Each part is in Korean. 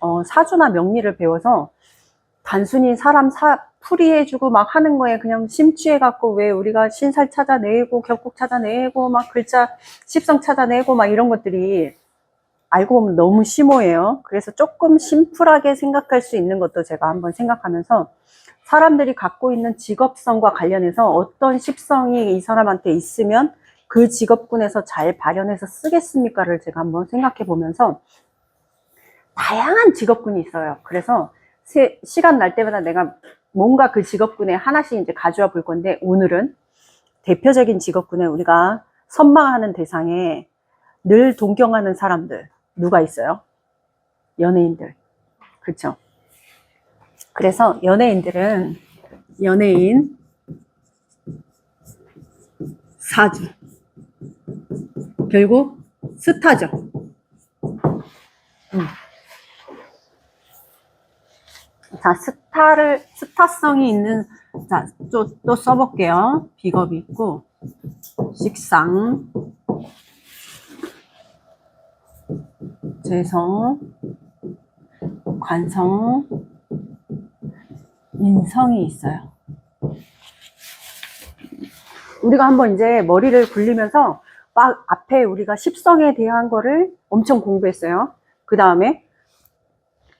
어, 사주나 명리를 배워서 단순히 사람 사, 풀이해주고 막 하는 거에 그냥 심취해갖고 왜 우리가 신살 찾아내고 격국 찾아내고 막 글자 십성 찾아내고 막 이런 것들이 알고 보면 너무 심오해요. 그래서 조금 심플하게 생각할 수 있는 것도 제가 한번 생각하면서 사람들이 갖고 있는 직업성과 관련해서 어떤 십성이 이 사람한테 있으면 그 직업군에서 잘 발현해서 쓰겠습니까를 제가 한번 생각해 보면서 다양한 직업군이 있어요. 그래서 세- 시간 날 때마다 내가 뭔가 그 직업군에 하나씩 이제 가져와 볼 건데 오늘은 대표적인 직업군에 우리가 선망하는 대상에 늘 동경하는 사람들 누가 있어요? 연예인들. 그렇죠? 그래서 연예인들은 연예인 사주 결국 스타죠. 음. 자, 스타를, 스타성이 있는, 자, 또, 또 써볼게요. 비겁이 있고, 식상, 재성, 관성, 인성이 있어요. 우리가 한번 이제 머리를 굴리면서 막 앞에 우리가 십성에 대한 거를 엄청 공부했어요. 그 다음에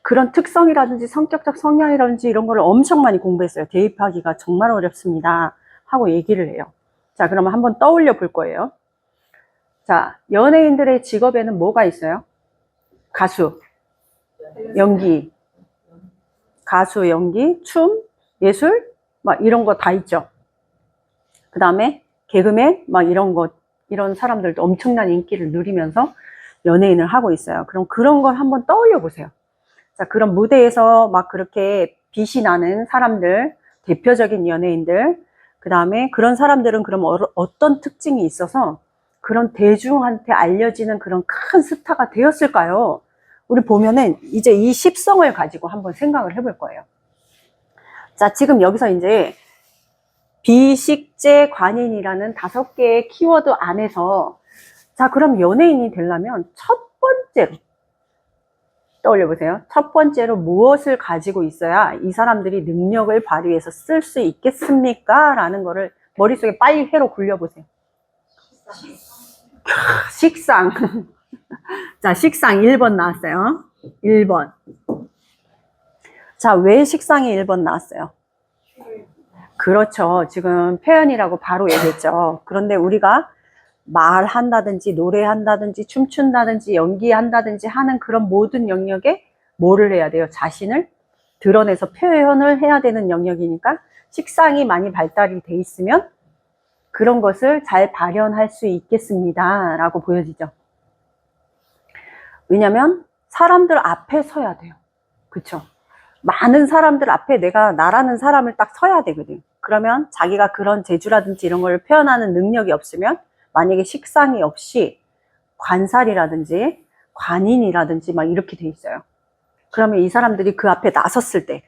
그런 특성이라든지 성격적 성향이라든지 이런 거를 엄청 많이 공부했어요. 대입하기가 정말 어렵습니다. 하고 얘기를 해요. 자, 그러면 한번 떠올려 볼 거예요. 자, 연예인들의 직업에는 뭐가 있어요? 가수, 연기, 가수, 연기, 춤, 예술, 막 이런 거 다 있죠. 그 다음에 개그맨, 막 이런 거, 이런 사람들도 엄청난 인기를 누리면서 연예인을 하고 있어요. 그럼 그런 걸 한번 떠올려 보세요. 자, 그런 무대에서 막 그렇게 빛이 나는 사람들, 대표적인 연예인들, 그 다음에 그런 사람들은 그럼 어, 어떤 특징이 있어서 그런 대중한테 알려지는 그런 큰 스타가 되었을까요? 우리 보면은 이제 이 십성을 가지고 한번 생각을 해볼 거예요. 자, 지금 여기서 이제 비식재 관인이라는 다섯 개의 키워드 안에서 자, 그럼 연예인이 되려면 첫 번째로 떠올려 보세요. 첫 번째로 무엇을 가지고 있어야 이 사람들이 능력을 발휘해서 쓸 수 있겠습니까? 라는 거를 머릿속에 빨리 회로 굴려보세요. 식상. 자, 식상 1번 나왔어요. 1번. 자, 왜 식상이 1번 나왔어요? 그렇죠. 지금 표현이라고 바로 얘기했죠. 그런데 우리가 말한다든지 노래한다든지 춤춘다든지 연기한다든지 하는 그런 모든 영역에 뭐를 해야 돼요? 자신을 드러내서 표현을 해야 되는 영역이니까 식상이 많이 발달이 돼 있으면 그런 것을 잘 발현할 수 있겠습니다. 라고 보여지죠. 왜냐면 사람들 앞에 서야 돼요. 그쵸? 많은 사람들 앞에 내가 나라는 사람을 딱 서야 되거든. 그러면 자기가 그런 재주라든지 이런 걸 표현하는 능력이 없으면 만약에 식상이 없이 관살이라든지 관인이라든지 막 이렇게 돼 있어요. 그러면 이 사람들이 그 앞에 나섰을 때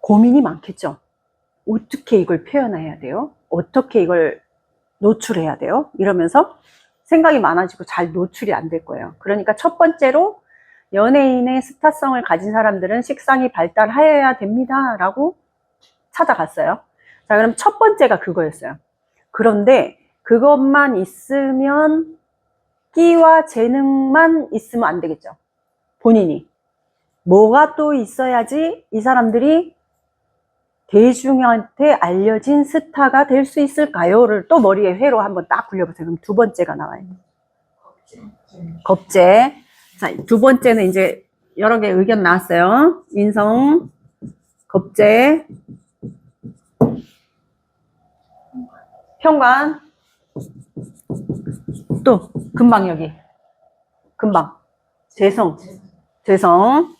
고민이 많겠죠. 어떻게 이걸 표현해야 돼요? 어떻게 이걸 노출해야 돼요? 이러면서 생각이 많아지고 잘 노출이 안 될 거예요. 그러니까 첫 번째로 연예인의 스타성을 가진 사람들은 식상이 발달하여야 됩니다. 라고 찾아갔어요. 자, 그럼 첫 번째가 그거였어요. 그런데 그것만 있으면 끼와 재능만 있으면 안 되겠죠. 본인이. 뭐가 또 있어야지 이 사람들이 대중한테 알려진 스타가 될 수 있을까요?를 또 머리에 회로 한번 딱 굴려보세요. 그럼 두 번째가 나와요. 겁제. 자, 두 번째는 이제 여러 개 의견 나왔어요. 인성, 겁제, 평관, 또 금방 여기, 금방, 재성, 재성.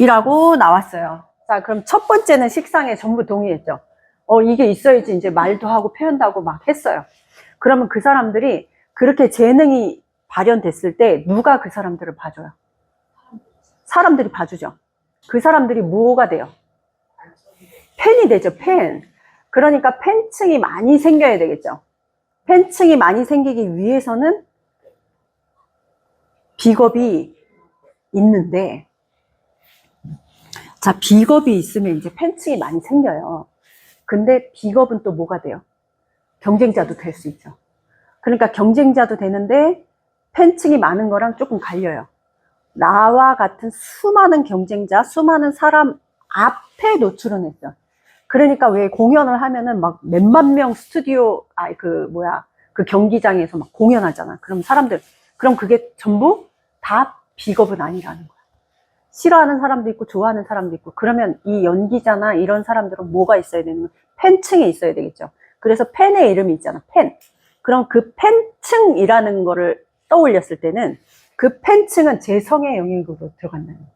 이라고 나왔어요. 자, 그럼 첫 번째는 식상에 전부 동의했죠. 어, 이게 있어야지 이제 말도 하고 표현도 하고 막 했어요. 그러면 그 사람들이 그렇게 재능이 발현됐을 때 누가 그 사람들을 봐줘요? 사람들이 봐주죠. 그 사람들이 뭐가 돼요? 팬이 되죠, 팬. 그러니까 팬층이 많이 생겨야 되겠죠. 팬층이 많이 생기기 위해서는 비겁이 있는데, 자, 비겁이 있으면 이제 팬층이 많이 생겨요. 근데 비겁은 또 뭐가 돼요? 경쟁자도 될 수 있죠. 그러니까 경쟁자도 되는데 팬층이 많은 거랑 조금 갈려요. 나와 같은 수많은 경쟁자, 수많은 사람 앞에 노출은 했죠. 그러니까 왜 공연을 하면은 막 몇만 명 스튜디오, 아, 그, 뭐야, 그 경기장에서 막 공연하잖아. 그럼 사람들, 그럼 그게 전부 다 비겁은 아니라는 거야. 싫어하는 사람도 있고, 좋아하는 사람도 있고, 그러면 이 연기자나 이런 사람들은 뭐가 있어야 되는? 팬층이 있어야 되겠죠. 그래서 팬의 이름이 있잖아, 팬. 그럼 그 팬층이라는 거를 떠올렸을 때는 그 팬층은 재성의 영역으로 들어간다는 거예요.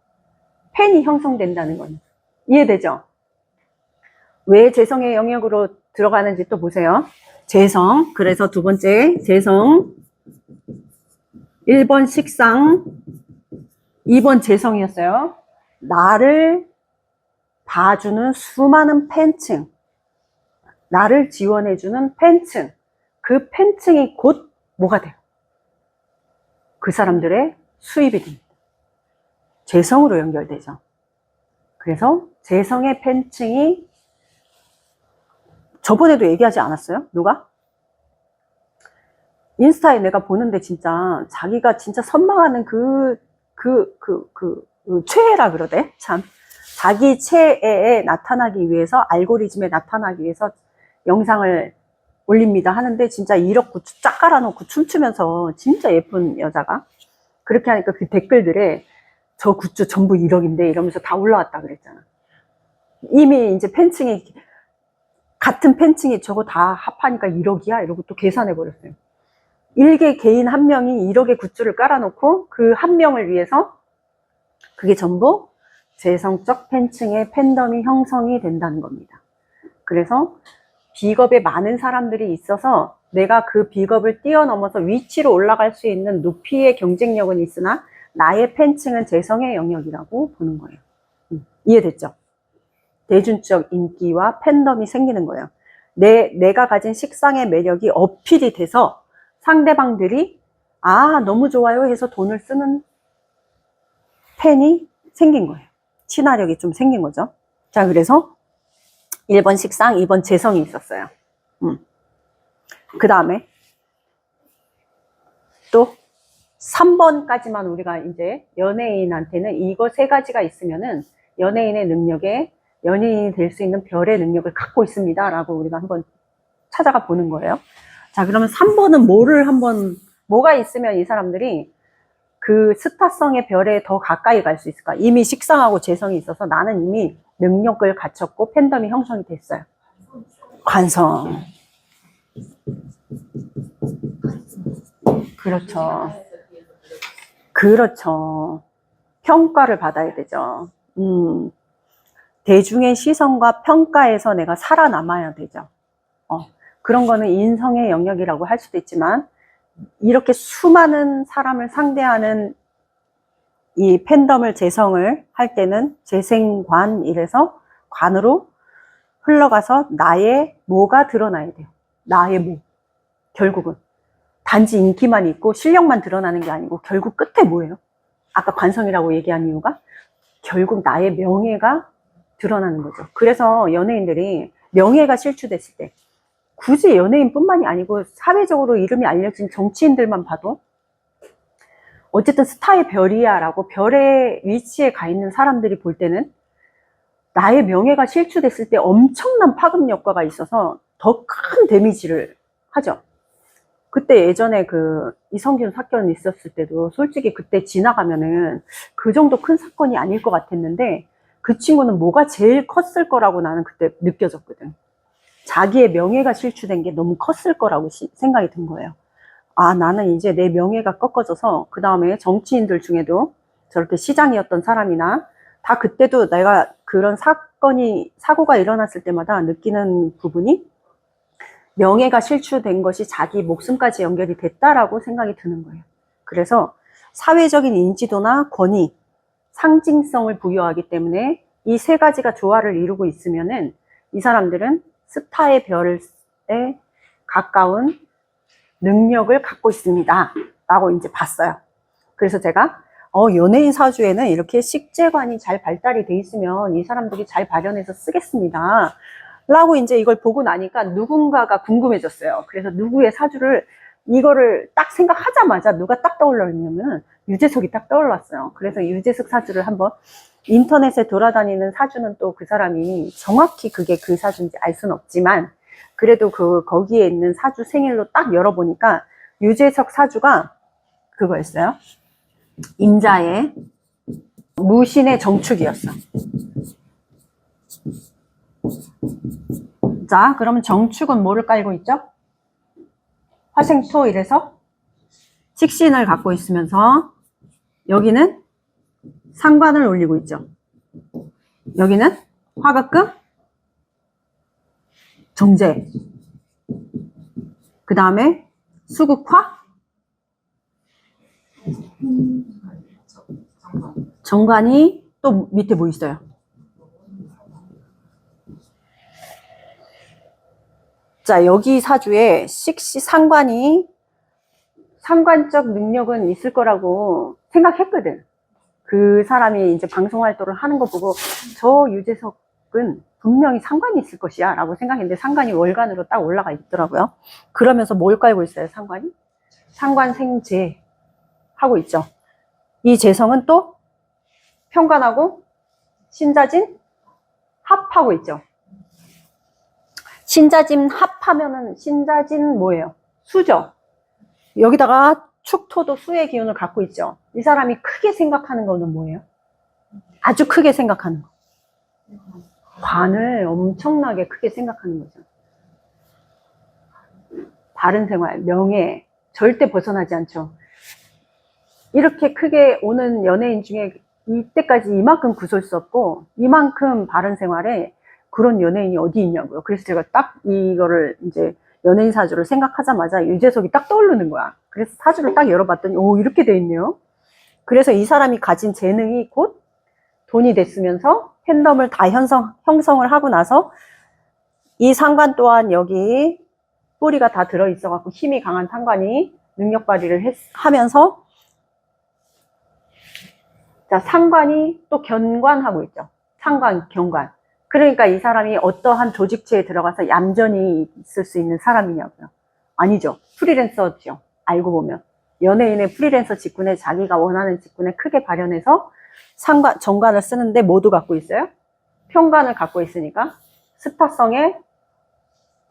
팬이 형성된다는 건 이해되죠? 왜 재성의 영역으로 들어가는지 또 보세요. 재성. 그래서 두 번째, 재성. 1번 식상. 2번 재성이었어요. 나를 봐주는 수많은 팬층. 나를 지원해주는 팬층. 그 팬층이 곧 뭐가 돼요? 그 사람들의 수입이 됩니다. 재성으로 연결되죠. 그래서 재성의 팬층이 저번에도 얘기하지 않았어요? 누가? 인스타에 내가 보는데 진짜 자기가 진짜 선망하는 그, 그, 그, 그, 그 최애라 그러대? 참. 자기 최애에 나타나기 위해서, 알고리즘에 나타나기 위해서 영상을 올립니다 하는데 진짜 1억 굿즈 쫙 깔아놓고 춤추면서 진짜 예쁜 여자가 그렇게 하니까 그 댓글들에 저 굿즈 전부 1억인데 이러면서 다 올라왔다 그랬잖아. 이미 이제 팬층이 같은 팬층이 저거 다 합하니까 1억이야 이러고 또 계산해 버렸어요. 일개 개인 한 명이 1억의 굿즈를 깔아놓고 그 한 명을 위해서 그게 전부 재성적 팬층의 팬덤이 형성이 된다는 겁니다. 그래서 비겁에 많은 사람들이 있어서 내가 그 비겁을 뛰어넘어서 위치로 올라갈 수 있는 높이의 경쟁력은 있으나 나의 팬층은 재성의 영역이라고 보는 거예요. 음, 이해됐죠? 대중적 인기와 팬덤이 생기는 거예요. 내, 내가 가진 식상의 매력이 어필이 돼서 상대방들이 아, 너무 좋아요 해서 돈을 쓰는 팬이 생긴 거예요. 친화력이 좀 생긴 거죠. 자, 그래서 1번 식상, 2번 재성이 있었어요. 음. 그 다음에 또 3번까지만 우리가 이제 연예인한테는 이거 세 가지가 있으면은 연예인의 능력에 연예인이 될 수 있는 별의 능력을 갖고 있습니다. 라고 우리가 한번 찾아가 보는 거예요. 자, 그러면 3번은 뭐를 한번, 뭐가 있으면 이 사람들이 그 스타성의 별에 더 가까이 갈 수 있을까? 이미 식상하고 재성이 있어서 나는 이미 능력을 갖췄고 팬덤이 형성이 됐어요. 관성. 그렇죠. 그렇죠. 평가를 받아야 되죠. 음. 대중의 시선과 평가에서 내가 살아남아야 되죠. 어. 그런 거는 인성의 영역이라고 할 수도 있지만, 이렇게 수많은 사람을 상대하는 이 팬덤을 재성을 할 때는 재생관 이래서 관으로 흘러가서 나의 뭐가 드러나야 돼요. 나의 뭐. 결국은. 단지 인기만 있고 실력만 드러나는 게 아니고 결국 끝에 뭐예요? 아까 관성이라고 얘기한 이유가 결국 나의 명예가 드러나는 거죠. 그래서 연예인들이 명예가 실추됐을 때 굳이 연예인뿐만이 아니고 사회적으로 이름이 알려진 정치인들만 봐도 어쨌든 스타의 별이야라고 별의 위치에 가 있는 사람들이 볼 때는 나의 명예가 실추됐을 때 엄청난 파급 효과가 있어서 더 큰 데미지를 하죠. 그때 예전에 그 이성균 사건 있었을 때도 솔직히 그때 지나가면은 그 정도 큰 사건이 아닐 것 같았는데 그 친구는 뭐가 제일 컸을 거라고 나는 그때 느껴졌거든. 자기의 명예가 실추된 게 너무 컸을 거라고 시- 생각이 든 거예요. 아, 나는 이제 내 명예가 꺾어져서 그 다음에 정치인들 중에도 저렇게 시장이었던 사람이나 다 그때도 내가 그런 사건이, 사고가 일어났을 때마다 느끼는 부분이 명예가 실추된 것이 자기 목숨까지 연결이 됐다라고 생각이 드는 거예요. 그래서 사회적인 인지도나 권위, 상징성을 부여하기 때문에 이 세 가지가 조화를 이루고 있으면은 이 사람들은 스타의 별에 가까운 능력을 갖고 있습니다. 라고 이제 봤어요. 그래서 제가 어, 연예인 사주에는 이렇게 식재관이 잘 발달이 돼 있으면 이 사람들이 잘 발현해서 쓰겠습니다. 라고 이제 이걸 보고 나니까 누군가가 궁금해졌어요. 그래서 누구의 사주를 이거를 딱 생각하자마자 누가 딱 떠올랐냐면 유재석이 딱 떠올랐어요. 그래서 유재석 사주를 한번 인터넷에 돌아다니는 사주는 또 그 사람이 정확히 그게 그 사주인지 알 수는 없지만 그래도 그 거기에 있는 사주 생일로 딱 열어보니까 유재석 사주가 그거였어요. 임자의 무신의 정축이었어. 자, 그러면 정축은 뭐를 깔고 있죠? 화생토 이래서 식신을 갖고 있으면서 여기는 상관을 올리고 있죠. 여기는 화극금, 정제. 그 다음에 수국화, 정관이 또 밑에 뭐 있어요? 자, 여기 사주에 식시 상관이 상관적 능력은 있을 거라고 생각했거든. 그 사람이 이제 방송 활동을 하는 거 보고 저 유재석은 분명히 상관이 있을 것이야 라고 생각했는데 상관이 월간으로 딱 올라가 있더라고요. 그러면서 뭘 깔고 있어요, 상관이? 상관생재 하고 있죠. 이 재성은 또 평관하고 신자진 합하고 있죠. 신자진 합하면은 신자진 뭐예요? 수죠. 여기다가 축토도 수의 기운을 갖고 있죠. 이 사람이 크게 생각하는 거는 뭐예요? 아주 크게 생각하는 거. 관을 엄청나게 크게 생각하는 거죠. 바른 생활, 명예, 절대 벗어나지 않죠. 이렇게 크게 오는 연예인 중에 이때까지 이만큼 구설 수 없고, 이만큼 바른 생활에 그런 연예인이 어디 있냐고요. 그래서 제가 딱 이거를 이제 연예인 사주를 생각하자마자 유재석이 딱 떠오르는 거야. 그래서 사주를 딱 열어봤더니, 오, 이렇게 돼 있네요. 그래서 이 사람이 가진 재능이 곧 돈이 됐으면서 팬덤을 다 형성, 형성을 하고 나서 이 상관 또한 여기 뿌리가 다 들어있어 갖고 힘이 강한 상관이 능력 발휘를 했- 하면서 자, 상관이 또 견관하고 있죠. 상관, 견관. 그러니까 이 사람이 어떠한 조직체에 들어가서 얌전히 있을 수 있는 사람이냐고요. 아니죠. 프리랜서죠. 알고 보면. 연예인의 프리랜서 직군에 자기가 원하는 직군에 크게 발현해서 상관, 정관을 쓰는데 모두 갖고 있어요. 평관을 갖고 있으니까 스타성의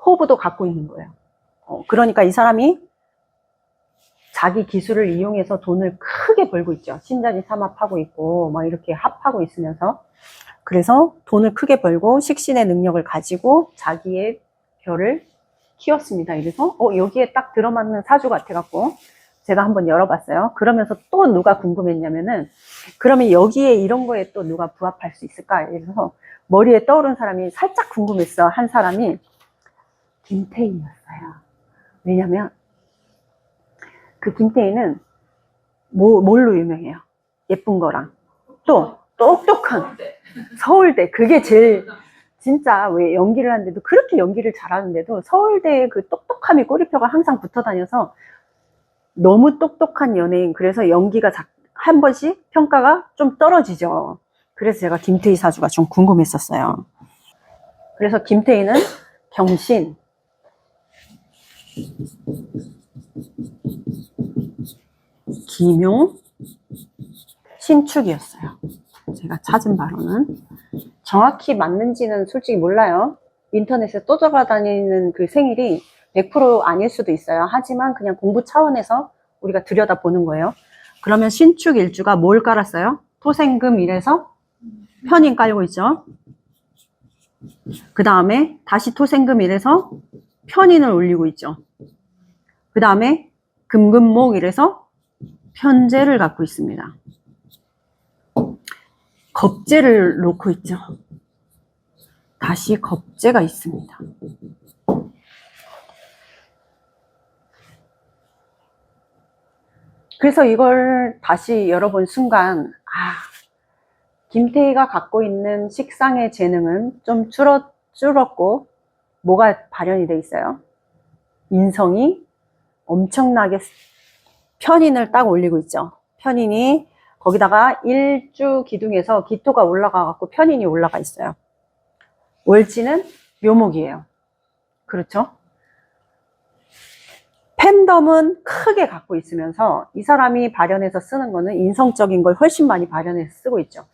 호부도 갖고 있는 거예요. 어, 그러니까 이 사람이 자기 기술을 이용해서 돈을 크게 벌고 있죠. 신자지 삼합하고 있고, 막 이렇게 합하고 있으면서. 그래서 돈을 크게 벌고 식신의 능력을 가지고 자기의 별을 키웠습니다. 이래서, 어, 여기에 딱 들어맞는 사주 같아갖고, 제가 한번 열어봤어요. 그러면서 또 누가 궁금했냐면은, 그러면 여기에 이런 거에 또 누가 부합할 수 있을까? 이래서 머리에 떠오른 사람이 살짝 궁금했어. 한 사람이 김태희였어요. 왜냐면, 그 김태희는 뭐, 뭘로 유명해요? 예쁜 거랑. 또, 똑똑한. 서울대. 그게 제일, 진짜 왜 연기를 하는데도 그렇게 연기를 잘하는데도 서울대의 그 똑똑함이 꼬리표가 항상 붙어 다녀서 너무 똑똑한 연예인. 그래서 연기가 자- 한 번씩 평가가 좀 떨어지죠. 그래서 제가 김태희 사주가 좀 궁금했었어요. 그래서 김태희는 경신, 기묘, 신축이었어요. 제가 찾은 바로는 정확히 맞는지는 솔직히 몰라요. 인터넷에 또 돌아다니는 그 생일이 100% 아닐 수도 있어요. 하지만 그냥 공부 차원에서 우리가 들여다보는 거예요. 그러면 신축 일주가 뭘 깔았어요? 토생금 이래서 편인 깔고 있죠. 그 다음에 다시 토생금 이래서 편인을 올리고 있죠. 그 다음에 금금목 이래서 편제를 갖고 있습니다. 겁제를 놓고 있죠. 다시 겁제가 있습니다. 그래서 이걸 다시 열어본 순간, 아, 김태희가 갖고 있는 식상의 재능은 좀 줄었, 줄었고, 뭐가 발현이 돼 있어요? 인성이 엄청나게 편인을 딱 올리고 있죠. 편인이 거기다가 일주 기둥에서 기토가 올라가 갖고 편인이 올라가 있어요. 월지는 묘목이에요. 그렇죠? 팬덤은 크게 갖고 있으면서 이 사람이 발현해서 쓰는 거는 인성적인 걸 훨씬 많이 발현해서 쓰고 있죠.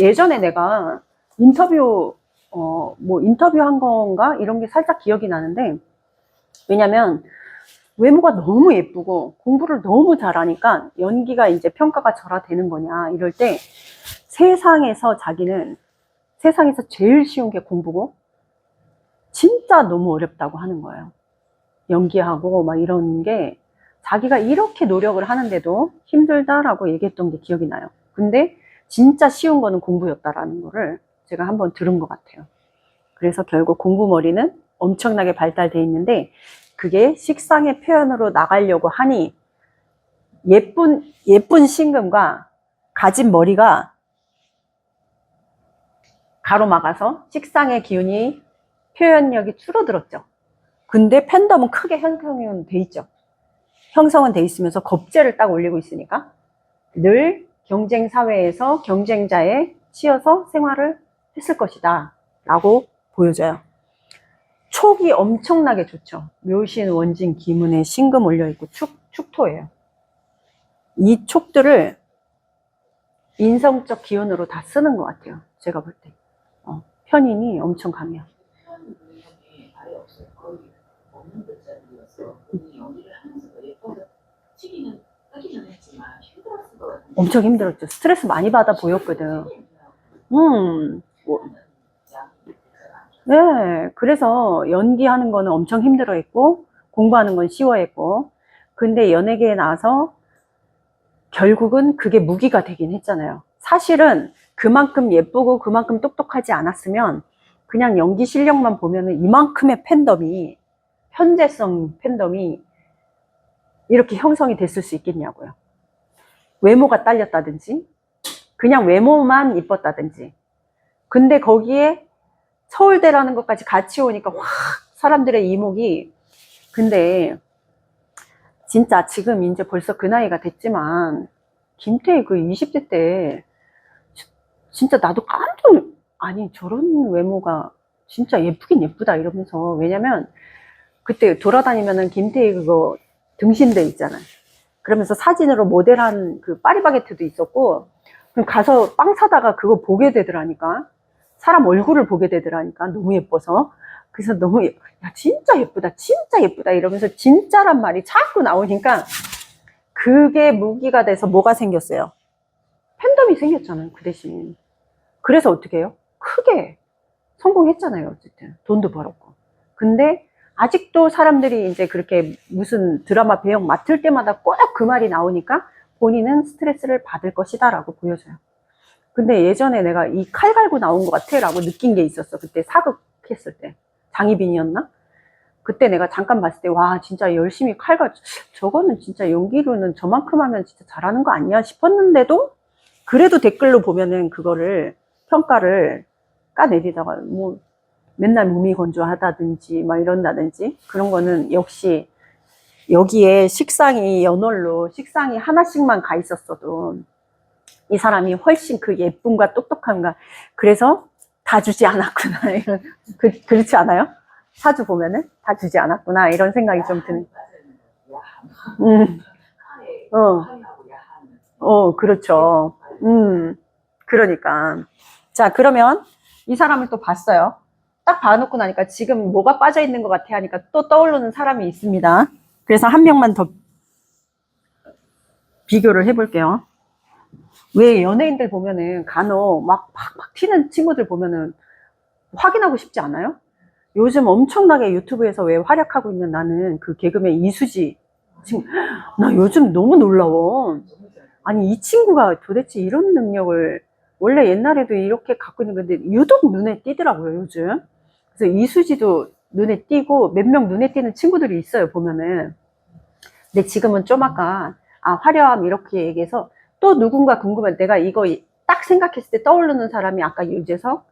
예전에 내가 인터뷰, 어, 뭐 인터뷰 한 건가? 이런 게 살짝 기억이 나는데, 왜냐면 외모가 너무 예쁘고 공부를 너무 잘하니까 연기가 이제 평가가 절하되는 거냐 이럴 때 세상에서 자기는 세상에서 제일 쉬운 게 공부고 진짜 너무 어렵다고 하는 거예요. 연기하고 막 이런 게 자기가 이렇게 노력을 하는데도 힘들다라고 얘기했던 게 기억이 나요. 근데 진짜 쉬운 거는 공부였다라는 거를 제가 한번 들은 것 같아요. 그래서 결국 공부머리는 엄청나게 발달돼 있는데 그게 식상의 표현으로 나가려고 하니 예쁜 예쁜 신금과 가진 머리가 가로막아서 식상의 기운이 표현력이 줄어들었죠. 근데 팬덤은 크게 형성은 돼 있죠. 형성은 돼 있으면서 겁재를 딱 올리고 있으니까 늘 경쟁 사회에서 경쟁자에 치여서 생활을 했을 것이다 라고 보여져요. 촉이 엄청나게 좋죠. 묘신, 원진, 기문에 신금 올려있고 축, 축토예요. 이 촉들을 인성적 기운으로 다 쓰는 것 같아요. 제가 볼 때. 어, 편인이 엄청 강해요. 엄청 힘들었죠. 스트레스 많이 받아 보였거든. 음, 네. 그래서 연기하는 거는 엄청 힘들어 했고, 공부하는 건 쉬워 했고, 근데 연예계에 나와서 결국은 그게 무기가 되긴 했잖아요. 사실은 그만큼 예쁘고 그만큼 똑똑하지 않았으면 그냥 연기 실력만 보면은 이만큼의 팬덤이, 현재성 팬덤이 이렇게 형성이 됐을 수 있겠냐고요. 외모가 딸렸다든지, 그냥 외모만 이뻤다든지. 근데 거기에 서울대라는 것까지 같이 오니까 확 사람들의 이목이 근데 진짜 지금 이제 벌써 그 나이가 됐지만 김태희 그 20대 때 지- 진짜 나도 깜짝 아니 저런 외모가 진짜 예쁘긴 예쁘다 이러면서 왜냐면 그때 돌아다니면은 김태희 그거 등신대 있잖아요. 그러면서 사진으로 모델한 그 파리바게트도 있었고 그럼 가서 빵 사다가 그거 보게 되더라니까. 사람 얼굴을 보게 되더라니까. 너무 예뻐서. 그래서 너무, 예- 야, 진짜 예쁘다. 진짜 예쁘다. 이러면서 진짜란 말이 자꾸 나오니까 그게 무기가 돼서 뭐가 생겼어요? 팬덤이 생겼잖아요. 그 대신. 그래서 어떻게 해요? 크게 성공했잖아요. 어쨌든. 돈도 벌었고. 근데 아직도 사람들이 이제 그렇게 무슨 드라마 배역 맡을 때마다 꼭 그 말이 나오니까 본인은 스트레스를 받을 것이다 라고 보여져요. 근데 예전에 내가 이 칼 갈고 나온 것 같아 라고 느낀 게 있었어. 그때 사극했을 때. 장희빈이었나? 그때 내가 잠깐 봤을 때, 와, 진짜 열심히 칼 갈, 저거는 진짜 연기로는 저만큼 하면 진짜 잘하는 거 아니야 싶었는데도, 그래도 댓글로 보면은 그거를, 평가를 까내리다가, 뭐, 맨날 몸이 건조하다든지, 막 이런다든지, 그런 거는 역시, 여기에 식상이 연월로 식상이 하나씩만 가 있었어도 이 사람이 훨씬 그 예쁨과 똑똑함과 그래서 다 주지 않았구나. 이런 그, 그렇지 않아요? 사주 보면은 다 주지 않았구나. 이런 생각이 좀 드는. 음, 어. 어 그렇죠. 음. 그러니까. 자 그러면 이 사람을 또 봤어요. 딱 봐놓고 나니까 지금 뭐가 빠져 있는 것 같아 하니까 또 떠오르는 사람이 있습니다. 그래서 한 명만 더 비교를 해볼게요 왜 연예인들 보면은 간혹 막 팍팍 튀는 친구들 보면은 확인하고 싶지 않아요? 요즘 엄청나게 유튜브에서 왜 활약하고 있는 나는 그 개그맨 이수지 친구 나 요즘 너무 놀라워. 아니 이 친구가 도대체 이런 능력을 원래 옛날에도 이렇게 갖고 있는 건데 유독 눈에 띄더라고요 요즘. 그래서 이수지도 눈에 띄고 몇 명 눈에 띄는 친구들이 있어요 보면은. 근데 지금은 좀 아까 아 화려함 이렇게 얘기해서 또 누군가 궁금해 내가 이거 딱 생각했을 때 떠오르는 사람이 아까 유재석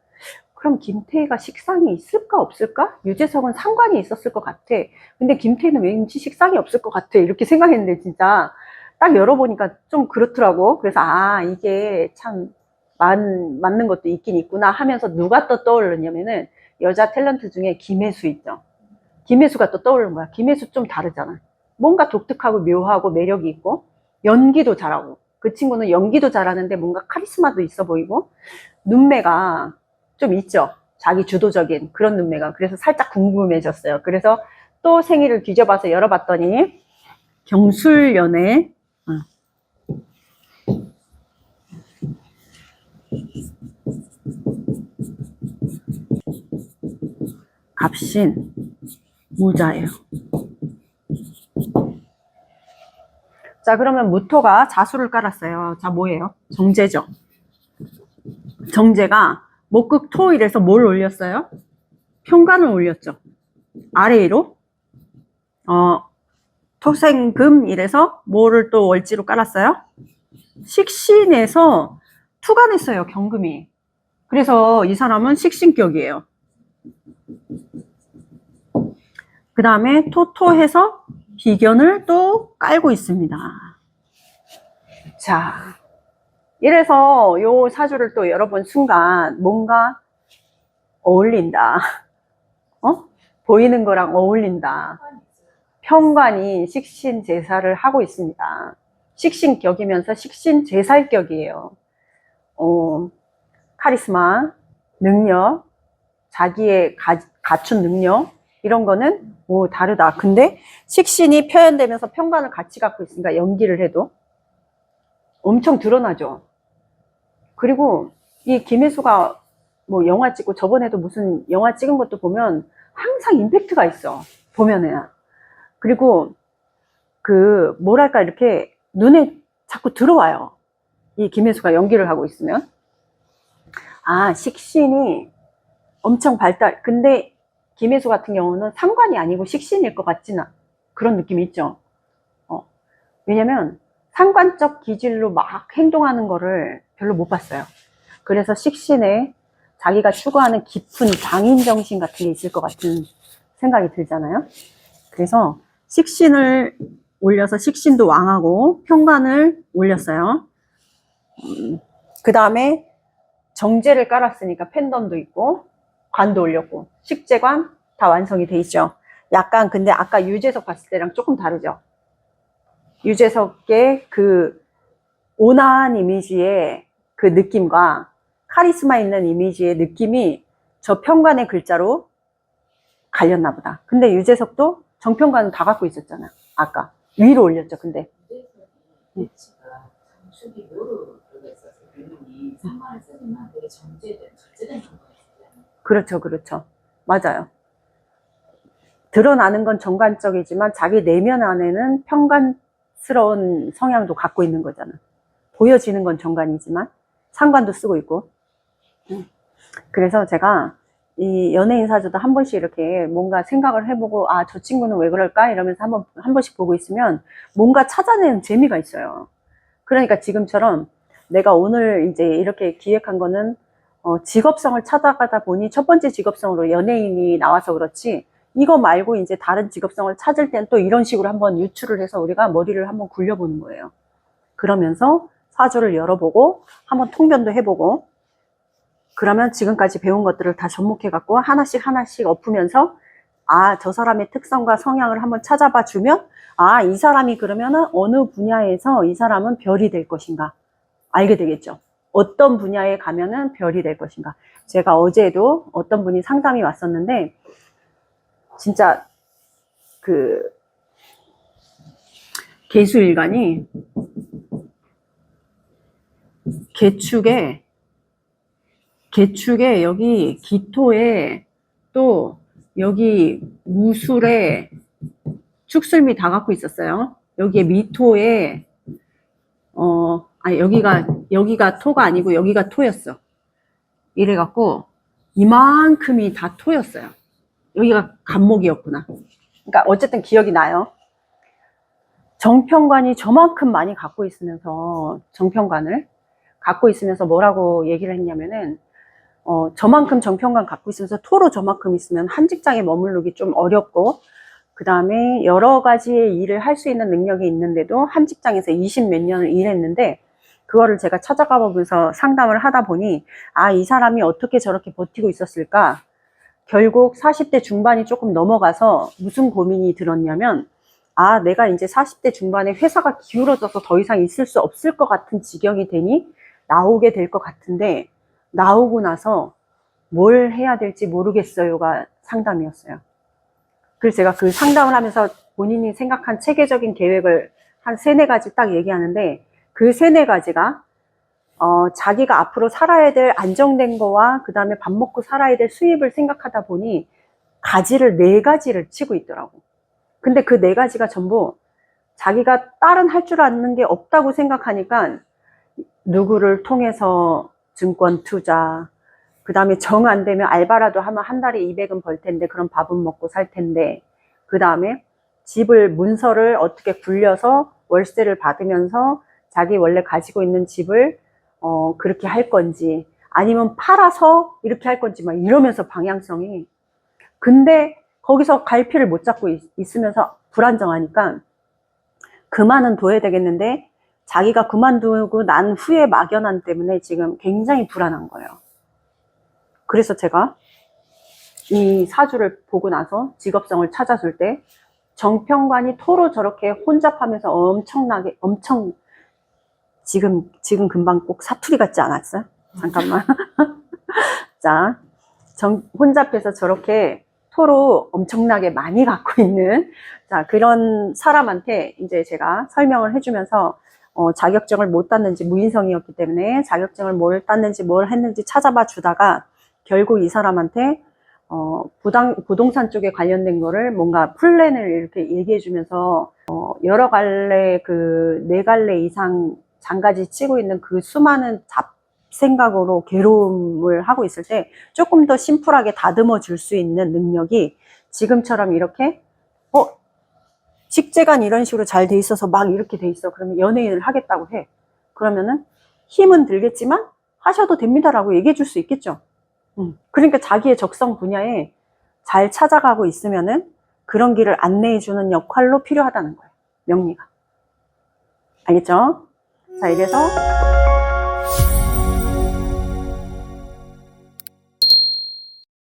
그럼 김태희가 식상이 있을까 없을까 유재석은 상관이 있었을 것 같아 근데 김태희는 왠지 식상이 없을 것 같아 이렇게 생각했는데 진짜 딱 열어보니까 좀 그렇더라고. 그래서 아 이게 참 맞, 맞는 것도 있긴 있구나 하면서 누가 또 떠오르냐면은 여자 탤런트 중에 김혜수 있죠. 김혜수가 또 떠오르는 거야. 김혜수 좀 다르잖아. 뭔가 독특하고 묘하고 매력이 있고 연기도 잘하고 그 친구는 연기도 잘하는데 뭔가 카리스마도 있어 보이고 눈매가 좀 있죠. 자기 주도적인 그런 눈매가. 그래서 살짝 궁금해졌어요. 그래서 또 생일을 뒤져봐서 열어봤더니 경술연애 어. 갑신 모자예요. 자, 그러면 무토가 자수를 깔았어요. 자, 뭐예요? 정제죠. 정제가 목극 토일에서 뭘 올렸어요? 평관을 올렸죠. 아래로 어, 토생금 이래서 뭐를 또 월지로 깔았어요? 식신에서 투간했어요. 경금이. 그래서 이 사람은 식신격이에요. 그 다음에 토토해서 비견을 또 깔고 있습니다. 자, 이래서 요 사주를 또 열어본 순간 뭔가 어울린다. 어? 보이는 거랑 어울린다. 평관이 식신 제사를 하고 있습니다. 식신격이면서 식신 제살격이에요. 어, 카리스마, 능력, 자기의 가, 갖춘 능력, 이런 거는 오 다르다. 근데 식신이 표현되면서 평관을 같이 갖고 있으니까 연기를 해도 엄청 드러나죠. 그리고 이 김혜수가 뭐 영화 찍고 저번에도 무슨 영화 찍은 것도 보면 항상 임팩트가 있어. 보면은. 그리고 그 뭐랄까 이렇게 눈에 자꾸 들어와요. 이 김혜수가 연기를 하고 있으면. 아, 식신이 엄청 발달. 근데 김혜수 같은 경우는 상관이 아니고 식신일 것 같지는 않- 그런 느낌이 있죠. 어. 왜냐면 상관적 기질로 막 행동하는 거를 별로 못 봤어요. 그래서 식신에 자기가 추구하는 깊은 장인 정신 같은 게 있을 것 같은 생각이 들잖아요. 그래서 식신을 올려서 식신도 왕하고 평관을 올렸어요. 그 다음에 정제를 깔았으니까 팬덤도 있고 관도 올렸고 식재관 다 완성이 돼 있죠. 약간 근데 아까 유재석 봤을 때랑 조금 다르죠. 유재석의 그 온화한 이미지의 그 느낌과 카리스마 있는 이미지의 느낌이 저 평관의 글자로 갈렸나 보다. 근데 유재석도 정평관은 다 갖고 있었잖아. 아까 위로 올렸죠. 근데 위 그렇죠, 그렇죠. 맞아요. 드러나는 건 정관적이지만 자기 내면 안에는 평관스러운 성향도 갖고 있는 거잖아. 보여지는 건 정관이지만 상관도 쓰고 있고. 음. 그래서 제가 이 연예인 사주도 한 번씩 이렇게 뭔가 생각을 해보고 아, 저 친구는 왜 그럴까? 이러면서 한 번, 한 번씩 보고 있으면 뭔가 찾아내는 재미가 있어요. 그러니까 지금처럼 내가 오늘 이제 이렇게 기획한 거는 어, 직업성을 찾아가다 보니 첫 번째 직업성으로 연예인이 나와서 그렇지 이거 말고 이제 다른 직업성을 찾을 땐 또 이런 식으로 한번 유출을 해서 우리가 머리를 한번 굴려보는 거예요. 그러면서 사주를 열어보고 한번 통변도 해보고 그러면 지금까지 배운 것들을 다 접목해갖고 하나씩 하나씩 엎으면서 아, 저 사람의 특성과 성향을 한번 찾아봐 주면 아, 이 사람이 그러면은 어느 분야에서 이 사람은 별이 될 것인가 알게 되겠죠. 어떤 분야에 가면은 별이 될 것인가. 제가 어제도 어떤 분이 상담이 왔었는데, 진짜, 그, 개수일간이, 개축에, 개축에 여기 기토에 또 여기 무술에 축술미 다 갖고 있었어요. 여기에 미토에 어, 아 여기가 여기가 토가 아니고 여기가 토였어. 이래갖고 이만큼이 다 토였어요. 여기가 간목이었구나. 그러니까 어쨌든 기억이 나요. 정평관이 저만큼 많이 갖고 있으면서 정평관을 갖고 있으면서 뭐라고 얘기를 했냐면은 어, 저만큼 정평관 갖고 있으면서 토로 저만큼 있으면 한 직장에 머무르기 좀 어렵고 그 다음에 여러 가지의 일을 할 수 있는 능력이 있는데도 한 직장에서 20 몇 년을 일했는데 그거를 제가 찾아가 보면서 상담을 하다 보니 아, 이 사람이 어떻게 저렇게 버티고 있었을까? 결국 40대 중반이 조금 넘어가서 무슨 고민이 들었냐면 아, 내가 이제 40대 중반에 회사가 기울어져서 더 이상 있을 수 없을 것 같은 지경이 되니 나오게 될 것 같은데 나오고 나서 뭘 해야 될지 모르겠어요가 상담이었어요. 그래서 제가 그 상담을 하면서 본인이 생각한 체계적인 계획을 한 세네 가지 딱 얘기하는데 그 세네 가지가 어, 자기가 앞으로 살아야 될 안정된 거와 그 다음에 밥 먹고 살아야 될 수입을 생각하다 보니 가지를 네 가지를 치고 있더라고. 근데 그 네 가지가 전부 자기가 다른 할 줄 아는 게 없다고 생각하니까 누구를 통해서 증권 투자, 그 다음에 정 안 되면 알바라도 하면 한 달에 200은 벌 텐데 그럼 밥은 먹고 살 텐데 그 다음에 집을 문서를 어떻게 굴려서 월세를 받으면서 자기 원래 가지고 있는 집을 어 그렇게 할 건지 아니면 팔아서 이렇게 할 건지 막 이러면서 방향성이 근데 거기서 갈피를 못 잡고 있, 있으면서 불안정하니까 그만은 둬야 되겠는데 자기가 그만두고 난 후에 막연한 때문에 지금 굉장히 불안한 거예요. 그래서 제가 이 사주를 보고 나서 직업성을 찾아줄 때 정평관이 토로 저렇게 혼잡하면서 엄청나게 엄청 지금 지금 금방 꼭 사투리 같지 않았어요? 잠깐만. 자, 정, 혼잡해서 저렇게 토로 엄청나게 많이 갖고 있는 자 그런 사람한테 이제 제가 설명을 해주면서 어, 자격증을 못 땄는지 무인성이었기 때문에 자격증을 뭘 땄는지 뭘 했는지 찾아봐 주다가 결국 이 사람한테 어, 부당, 부동산 쪽에 관련된 거를 뭔가 플랜을 이렇게 얘기해 주면서 어, 여러 갈래 그 네 갈래 이상 장가지 치고 있는 그 수많은 잡 생각으로 괴로움을 하고 있을 때 조금 더 심플하게 다듬어 줄 수 있는 능력이 지금처럼 이렇게 어 직제간 이런 식으로 잘 돼 있어서 막 이렇게 돼 있어. 그러면 연예인을 하겠다고 해. 그러면은 힘은 들겠지만 하셔도 됩니다라고 얘기해 줄 수 있겠죠. 음, 그러니까 자기의 적성 분야에 잘 찾아가고 있으면은 그런 길을 안내해 주는 역할로 필요하다는 거예요. 명리가. 알겠죠? 자 이래서